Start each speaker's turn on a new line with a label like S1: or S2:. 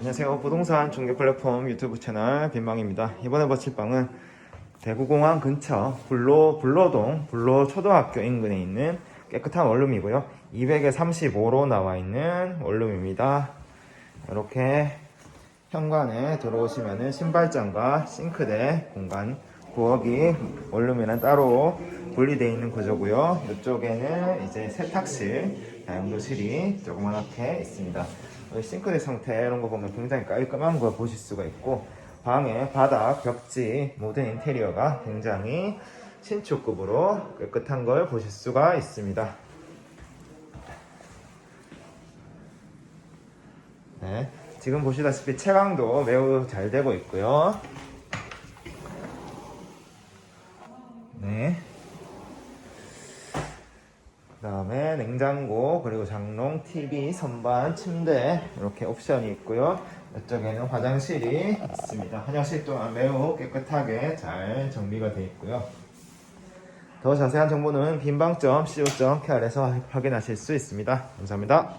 S1: 안녕하세요. 부동산 중개 플랫폼 유튜브 채널 빈방입니다. 이번에 버칠 방은 대구공항 근처 불로 불로동 불로 초등학교 인근에 있는 깨끗한 원룸이고요. 200에 35로 나와 있는 원룸입니다. 이렇게 현관에 들어오시면은 신발장과 싱크대 공간 부엌이 원룸이랑 따로 분리되어 있는 구조고요. 이쪽에는 이제 세탁실, 다용도실이 조그맣게 있습니다. 싱크대 상태 이런 거 보면 굉장히 깔끔한 걸 보실 수가 있고 방의 바닥, 벽지, 모든 인테리어가 굉장히 신축급으로 깨끗한 걸 보실 수가 있습니다. 네, 지금 보시다시피 채광도 매우 잘 되고 있고요. 네. 그 다음에 냉장고, 그리고 장롱, TV, 선반, 침대 이렇게 옵션이 있고요. 이쪽에는 화장실이 있습니다. 화장실 또한 매우 깨끗하게 잘 정비가 되어 있고요. 더 자세한 정보는 빈방점 co.kr에서 확인하실 수 있습니다. 감사합니다.